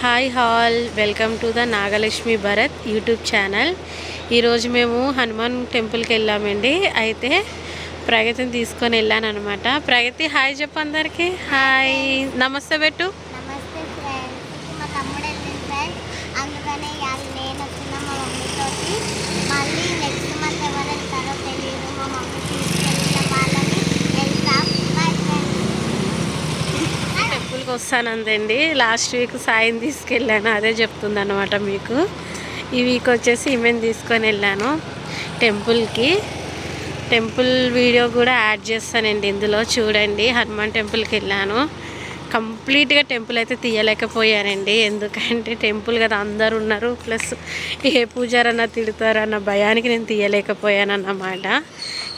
Hi all welcome to the Nagalakshmi Bharat YouTube channel. ఈరోజు మేము హనుమాన్ టెంపుల్కి వెళ్ళామండి. అయితే ప్రగతిని తీసుకొని వెళ్ళాను అనమాట ప్రగతి హాయ్ చెప్పు అందరికీ. హాయ్. నమస్తే పెట్టు. నమస్తే అందుకనే నేను మళ్ళీ నెక్స్ట్ వస్తానందండి. లాస్ట్ వీక్ సాయం తీసుకెళ్ళాను అదే చెప్తుంది అనమాట మీకు. ఈ వీక్ వచ్చేసి ఈమెను తీసుకొని వెళ్ళాను టెంపుల్కి. టెంపుల్ వీడియో కూడా యాడ్ చేస్తానండి ఇందులో చూడండి. హనుమాన్ టెంపుల్కి వెళ్ళాను. కంప్లీట్గా టెంపుల్ అయితే తీయలేకపోయానండి. ఎందుకంటే టెంపుల్ కదా అందరు ఉన్నారు. ప్లస్ ఏ పూజారన్నా తిడతారన్న భయానికి నేను తీయలేకపోయాను అన్నమాట.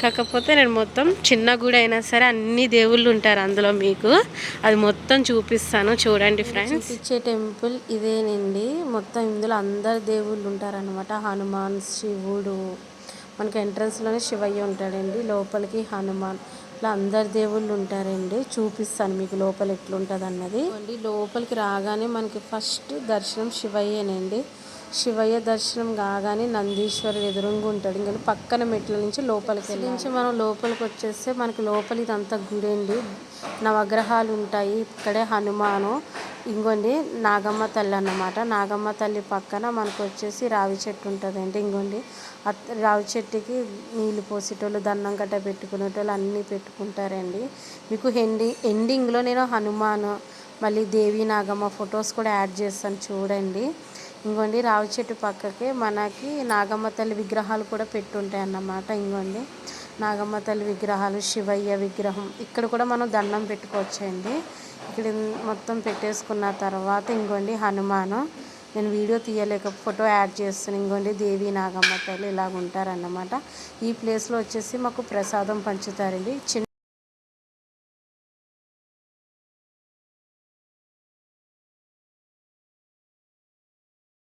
కాకపోతే నేను మొత్తం చిన్న గుడి అయినా సరే అన్ని దేవుళ్ళు ఉంటారు అందులో మీకు. అది మొత్తం చూపిస్తాను చూడండి ఫ్రెండ్స్. చూపించే టెంపుల్ ఇదేనండి. మొత్తం ఇందులో అందరు దేవుళ్ళు ఉంటారనమాట హనుమాన్ శివుడు. మనకి ఎంట్రన్స్లోనే శివయ్య ఉంటాడండి. లోపలికి హనుమాన్. ఇట్లా అందరు దేవుళ్ళు ఉంటారండి. చూపిస్తాను మీకు లోపల ఎట్లుంటుంది అన్నది అండి లోపలికి రాగానే మనకి ఫస్ట్ దర్శనం శివయ్యనండి. శివయ్య దర్శనం కాగానే నందీశ్వరుడు ఎదురుగా ఉంటాడు. ఇంకా పక్కన మెట్ల నుంచి లోపలికి వెళ్ళి నుంచి మనం లోపలికి వచ్చేస్తే మనకి లోపల ఇదంతా గుడి అండి. నవగ్రహాలు ఉంటాయి. ఇక్కడే హనుమాను ఇంకోండి నాగమ్మ తల్లి అన్నమాట. నాగమ్మ తల్లి పక్కన మనకు వచ్చేసి రావి చెట్టు ఉంటుందండి ఇంకోండి రావి చెట్టుకి నీళ్ళు పోసేటోళ్ళు దండం గట్ట పెట్టుకునేటోళ్ళు అన్నీ పెట్టుకుంటారండి. మీకు ఎండి ఎండింగ్లో నేను హనుమాన్ మళ్ళీ దేవి నాగమ్మ ఫొటోస్ కూడా యాడ్ చేస్తాను చూడండి. ఇంకోండి రావి చెట్టు పక్కకే మనకి నాగమ్మ తల్లి విగ్రహాలు కూడా పెట్టుంటాయి అన్నమాట ఇంకోండి నాగమ్మ తల్లి విగ్రహాలు శివయ్య విగ్రహం. ఇక్కడ కూడా మనం దండం పెట్టుకోవచ్చండి. ఇక్కడ మొత్తం పెట్టేసుకున్న తర్వాత ఇంకోండి హనుమాను. నేను వీడియో తీయలేక ఫోటో యాడ్ చేస్తాను ఇంకోండి దేవి నాగమ్మ తల్లి ఇలాగ ఉంటారన్నమాట ఈ ప్లేస్లో వచ్చేసి మాకు ప్రసాదం పంచుతారండి. చిన్న